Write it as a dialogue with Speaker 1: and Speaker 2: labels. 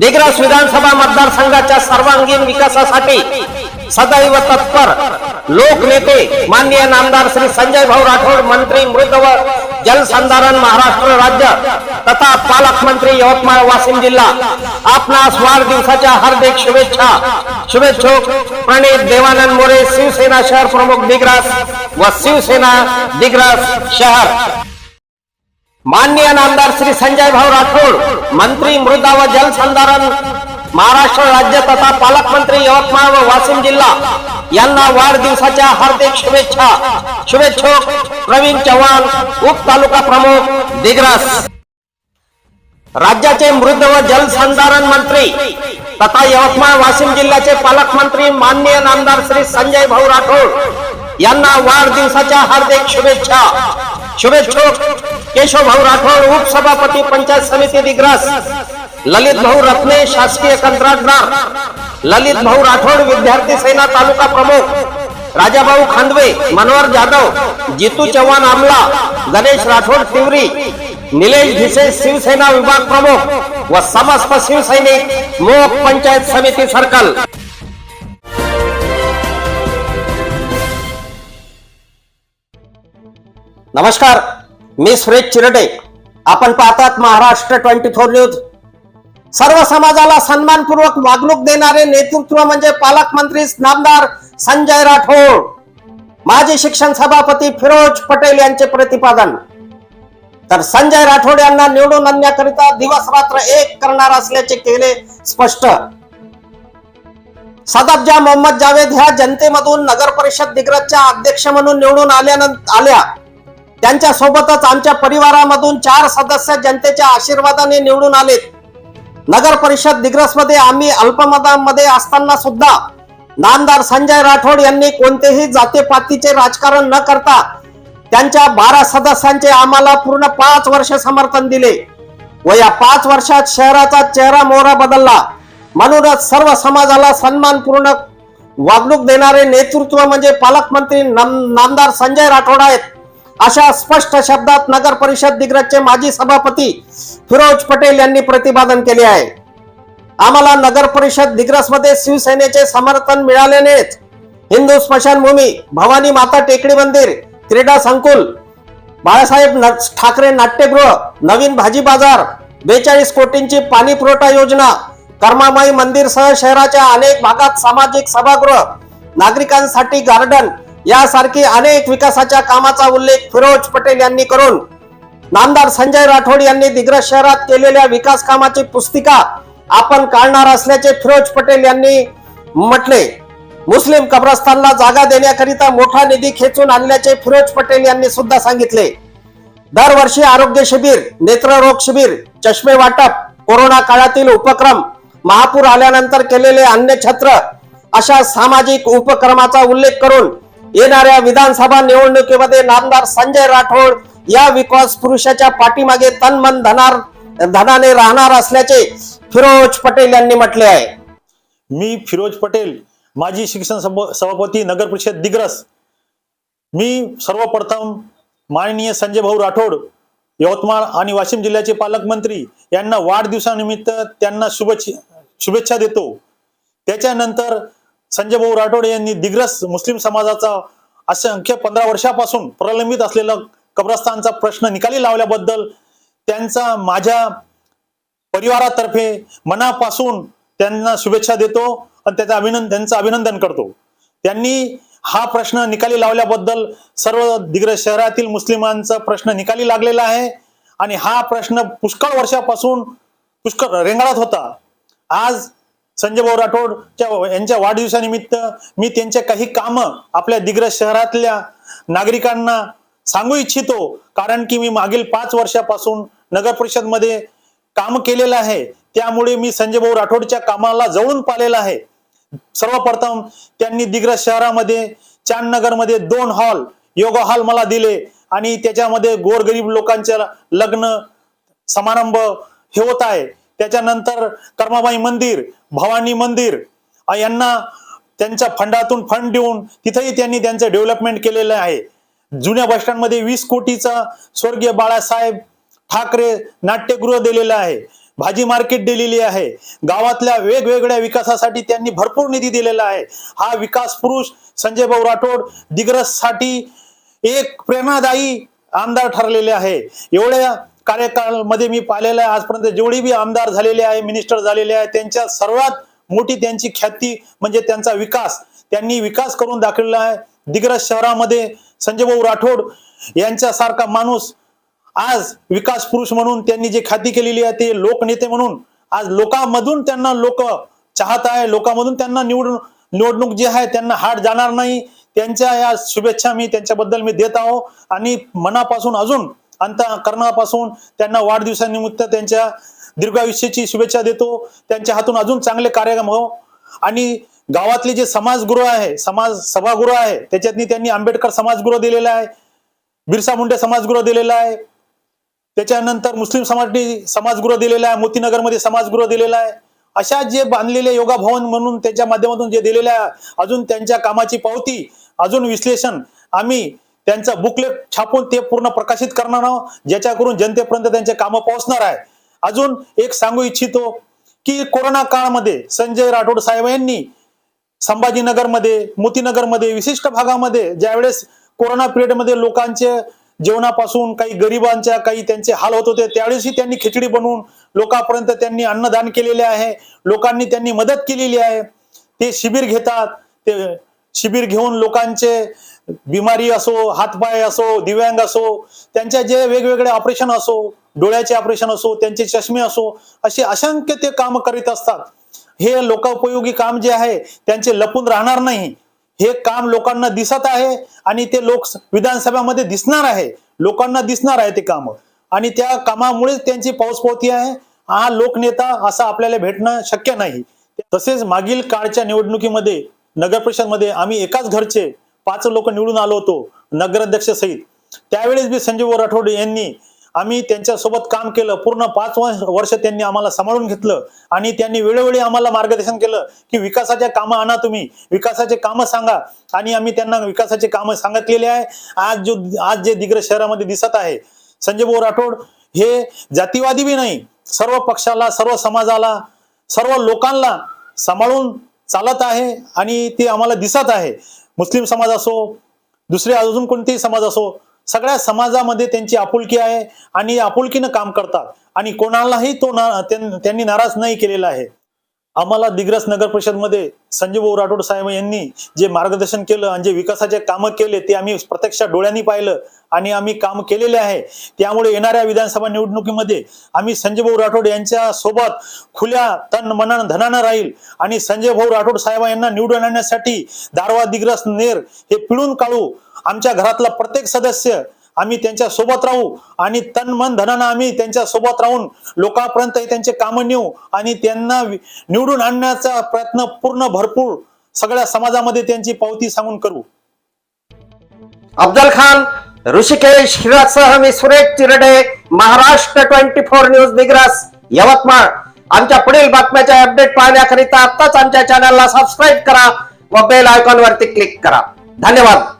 Speaker 1: दिग्रस विधानसभा मतदारसंघाच्या सर्वांगीण विकासासाठी सदैव तत्पर लोकनेते माननीय नामदार श्री संजय भाऊ राठोड मंत्री मृद व जलसंधारण महाराष्ट्र राज्य तथा पालकमंत्री यवतमाळ वाशिम जिल्हा. आपणास वाढदिवसाच्या हार्दिक शुभेच्छा. शुभेच्छुक प्रणित देवानंद मोरे शिवसेना शहर प्रमुख दिग्रस व शिवसेना दिग्रस शहर. माननीय नामदार श्री संजय भाऊ राठोड मंत्री मृदा व जलसंधारण महाराष्ट्र राज्य तथा पालकमंत्री यवतमाळ व वाशिम जिल्हा यांना वाढदिवसाच्या हार्दिक शुभेच्छा. शुभेच्छुक प्रवीण चव्हाण उप तालुका प्रमुख दिग्रस. राज्याचे मृद व जलसंधारण मंत्री तथा यवतमाळ वाशिम जिल्ह्याचे पालकमंत्री माननीय नामदार श्री संजय भाऊ राठोड यांना वाढदिवसाच्या हार्दिक शुभेच्छा. शुभेच्छोक केशव भाऊ राठोड उपसभापती पंचायत समिती दिग्रस ललित भाऊ रत्ने शासकीय कंत्राटदार ललित भाऊ राठोड विद्यार्थी सेना तालुका प्रमुख राजाभाऊ खांदवे मनोहर जाधव जितू चव्हाण आमला गणेश राठोड तिवरी निलेश भिसे शिवसेना विभाग प्रमुख व समस्त शिवसैनिक मोक पंचायत समिती सर्कल. नमस्कार मी सुरेश चिरडे. आपण पाहतात महाराष्ट्र ट्वेंटी फोर न्यूज. सर्व समाजाला सन्मानपूर्वक वागणूक देणारे नेतृत्व म्हणजे पालकमंत्री नामदार संजय राठोड. माजी शिक्षण सभापती फिरोज पटेल यांचे प्रतिपादन. तर संजय राठोड यांना निवडून आणण्याकरिता दिवस रात्र एक करणार असल्याचे केले स्पष्ट. सदाबजा मोहम्मद जावेद ह्या जनतेमधून नगर परिषद दिग्रजच्या अध्यक्ष म्हणून निवडून आल्यानंतर आल्या. त्यांच्या सोबतच आमच्या परिवारामधून चार सदस्य जनतेच्या आशीर्वादाने निवडून आलेत. नगर परिषद दिग्रसमध्ये आम्ही अल्पमतामध्ये असताना सुद्धा नामदार संजय राठोड यांनी कोणतेही जातीपातीचे राजकारण न करता त्यांच्या बारा सदस्यांचे आम्हाला पूर्ण पाच वर्ष समर्थन दिले व या पाच वर्षात शहराचा चेहरा मोहरा बदलला. म्हणूनच सर्व समाजाला सन्मानपूर्ण वागणूक देणारे नेतृत्व म्हणजे पालकमंत्री नाम- नामदार संजय राठोड आहेत. अशा स्पष्ट शब्दात नगर परिषद दिग्रजचे माजी सभापती फिरोज पटेल यांनी प्रतिपादन केले आहे. आम्हाला नगर परिषद दिग्रसमध्ये शिवसेनेचे समर्थन मिळाल्यानेच हिंदू स्मशानभूमी भवानी माता टेकडी मंदिर क्रीडा संकुल बाळासाहेब न- ठाकरे नाट्यगृह नवीन भाजी बाजार बेचाळीस कोटींची पाणी पुरवठा योजना कर्मामाई मंदिरसह शहराच्या अनेक भागात सामाजिक सभागृह नागरिकांसाठी गार्डन यासारखी अनेक विकासाच्या कामाचा उल्लेख फिरोज पटेल यांनी करून नामदार संजय राठोड यांनी दिग्रज शहरात केलेल्या विकास कामाची पुस्तिका आपण काढणार असल्याचे फिरोज पटेल यांनी म्हटले. मुस्लिम कब्रस्तानला जागा देण्याकरिता मोठा निधी खेचून आणल्याचे फिरोज पटेल यांनी सुद्धा सांगितले. दरवर्षी आरोग्य शिबिर नेत्ररोग शिबिर चष्मे वाटप कोरोना काळातील उपक्रम महापूर आल्यानंतर केलेले अन्य छत्र अशा सामाजिक उपक्रमाचा उल्लेख करून येणाऱ्या विधानसभा निवडणुकीमध्ये नामदार संजय राठोड या विकास पुरुषाच्या पाठीमागे तनमन धनार धनाने राहणार असल्याचे फिरोज पटेल यांनी म्हटले आहे.
Speaker 2: मी फिरोज पटेल माजी शिक्षण सभापती नगर परिषद दिग्रस. मी सर्वप्रथम माननीय संजय भाऊ राठोड यवतमाळ आणि वाशिम जिल्ह्याचे पालकमंत्री यांना वाढदिवसानिमित्त त्यांना शुभेच्छा शुभेच्छा देतो. त्याच्यानंतर संजय भाऊ राठोड यांनी दिग्रस मुस्लिम समाजाचा असंख्य पंधरा वर्षापासून प्रलंबित असलेला कब्रस्तानचा प्रश्न निकाली लावल्याबद्दल त्यांचा माझ्या परिवारातर्फे मनापासून त्यांना शुभेच्छा देतो आणि त्याचं अभिनंदन त्यांचं अभिनंदन करतो. त्यांनी हा प्रश्न निकाली लावल्याबद्दल सर्व दिग्र शहरातील मुस्लिमांचा प्रश्न निकाली लागलेला आहे आणि हा प्रश्न पुष्कळ वर्षापासून पुष्कळ रेंगाळत होता. आज संजय भाऊ राठोडच्या यांच्या वाढदिवसानिमित्त मी त्यांच्या काही कामं आपल्या दिग्रज शहरातल्या नागरिकांना सांगू इच्छितो. कारण की मी मागील पाच वर्षापासून नगर परिषदमध्ये काम केलेलं आहे. त्यामुळे मी संजय भाऊ राठोडच्या कामाला जवळून पाहिलेला आहे. सर्वप्रथम त्यांनी दिग्रज शहरामध्ये चांदनगरमध्ये दोन हॉल योगा हॉल मला दिले. आणि त्याच्यामध्ये गोरगरीब लोकांच्या लग्न समारंभ हे होत आहे. त्याच्यानंतर कर्माबाई मंदिर भवानी मंदिर यांना त्यांच्या फंडातून फंड देऊन तिथेही त्यांनी त्यांचं डेव्हलपमेंट केलेलं आहे. जुन्या बस स्टँडमध्ये वीस कोटीचा स्वर्गीय बाळासाहेब ठाकरे नाट्यगृह दिलेलं आहे. भाजी मार्केट दिलेली आहे. गावातल्या वेगवेगळ्या विकासासाठी त्यांनी भरपूर निधी दिलेला आहे. हा विकास पुरुष संजय भाऊ राठोड दिग्रससाठी एक प्रेरणादायी आमदार ठरलेले आहे. एवढ्या कार्यकाळामध्ये मी पाहिलेलं आहे. आजपर्यंत जेवढी बी आमदार झालेले आहे मिनिस्टर झालेले आहे त्यांच्या सर्वात मोठी त्यांची ख्याती म्हणजे त्यांचा विकास. त्यांनी विकास करून दाखवलेला आहे. दिग्रस शहरामध्ये संजय भाऊ राठोड यांच्यासारखा माणूस आज विकास पुरुष म्हणून त्यांनी जे ख्याती केलेली आहे ते लोकनेते म्हणून आज लोकांमधून त्यांना लोक चाहत आहे. लोकांमधून त्यांना निवडून निवडणूक जी आहे त्यांना हाट जाणार नाही. त्यांच्या या शुभेच्छा मी त्यांच्याबद्दल मी देत आहो. आणि मनापासून अजून अंतकरणापासून त्यांना वाढदिवसानिमित्त त्यांच्या दीर्घायुष्याची शुभेच्छा देतो. त्यांच्या हातून अजून चांगले कार्यक्रम हो. आणि गावातले जे समाजगृह आहे समाज सभागृह आहे त्याच्यातनी त्यांनी आंबेडकर समाजगृह दिलेला आहे बिरसा मुंडे समाजगृह दिलेला आहे. त्याच्यानंतर मुस्लिम समाजनी समाजगृह दिलेला आहे मोतीनगरमध्ये समाजगृह दिलेला आहे. अशा जे बांधलेले योगा भवन म्हणून त्याच्या माध्यमातून जे दिलेल्या आहे अजून त्यांच्या कामाची पावती अजून विश्लेषण आम्ही त्यांचं बुकलेट छापून ते पूर्ण प्रकाशित करणार आहोत. ज्याच्याकडून जनतेपर्यंत त्यांचे कामं पोहोचणार आहे अजून एक सांगू इच्छितो की कोरोना काळामध्ये संजय राठोड साहेब यांनी संभाजीनगरमध्ये मोतीनगरमध्ये विशिष्ट भागामध्ये ज्यावेळेस कोरोना पिरियडमध्ये लोकांचे जेवणापासून काही गरिबांच्या काही त्यांचे हाल होत होते त्यावेळेसही त्यांनी खिचडी बनवून लोकांपर्यंत त्यांनी अन्नदान केलेले आहे. लोकांनी त्यांनी मदत केलेली आहे. ते शिबिर घेतात. ते शिबिर घेऊन लोकांचे बिमारी असो हातपाय असो दिव्यांग असो त्यांच्या जे वेगवेगळे ऑपरेशन असो डोळ्याचे ऑपरेशन असो त्यांचे चष्मे असो असे असंख्य ते काम करीत असतात. हे लोकोपयोगी काम जे आहे त्यांचे लपून राहणार नाही. हे काम लोकांना दिसत आहे आणि ते लोक विधानसभामध्ये दिसणार आहे. लोकांना दिसणार आहे ते काम. आणि त्या कामामुळेच त्यांची पाऊसपोती आहे. हा लोकनेता असा आपल्याला भेटणं शक्य नाही. तसेच मागील काळच्या निवडणुकीमध्ये नगर परिषदमध्ये आम्ही एकाच घरचे पाच लोक निवडून आलो होतो नगराध्यक्ष सहित. त्यावेळेस बी संजीव राठोड यांनी आम्ही त्यांच्यासोबत काम केलं पूर्ण पाच वर्ष वर्ष त्यांनी आम्हाला सांभाळून घेतलं आणि त्यांनी वेळोवेळी आम्हाला मार्गदर्शन केलं की विकासाच्या कामं आणा तुम्ही विकासाचे कामं सांगा आणि आम्ही त्यांना विकासाचे कामं सांगितलेले आहे. आज जो आज जे दिग्रज शहरामध्ये दिसत आहे संजयभाऊ राठोड हे जातीवादी बी नाही सर्व पक्षाला सर्व समाजाला सर्व लोकांना सांभाळून चालत आहे आणि ते आम्हाला दिसत आहे. मुस्लिम समाज असो दुसरे अजून कोणतेही समाज असो सगळ्या समाजामध्ये त्यांची आपुलकी आहे आणि आपुलकीनं काम करतात. आणि कोणालाही तो ना त्यां- त्यांनी नाराज नाही केलेला आहे. आम्हाला दिग्रस नगर परिषदमध्ये संजय भाऊ राठोड साहेब यांनी जे मार्गदर्शन केलं आणि जे विकासाचे कामं केले ते आम्ही प्रत्यक्ष डोळ्यांनी पाहिलं आणि आम्ही काम केलेले आहे. त्यामुळे येणाऱ्या विधानसभा निवडणुकीमध्ये आम्ही संजय भाऊ राठोड यांच्या सोबत खुल्या तन मनानं धनानं राहील आणि संजय भाऊ राठोड साहेब यांना निवडून आणण्यासाठी दारवा दिग्रस नेर हे पिळून काढू. आमच्या घरातला प्रत्येक सदस्य आम्ही त्यांच्यासोबत राहू आणि तन मन धनानं आम्ही त्यांच्यासोबत राहून लोकांपर्यंत त्यांचे कामं नेऊ आणि त्यांना निवडून आणण्याचा प्रयत्न पूर्ण भरपूर सगळ्या समाजामध्ये त्यांची पावती सांगून करू.
Speaker 1: अफजल खान ऋषिकेश हिरासह मी Suresh Chirde Maharashtra twenty four news Digras Yavatmal. आमच्या पुढील बातम्याच्या अपडेट पाहण्याकरिता आत्ताच आमच्या चॅनलला सबस्क्राईब करा व बेल आयकॉन वरती क्लिक करा. धन्यवाद.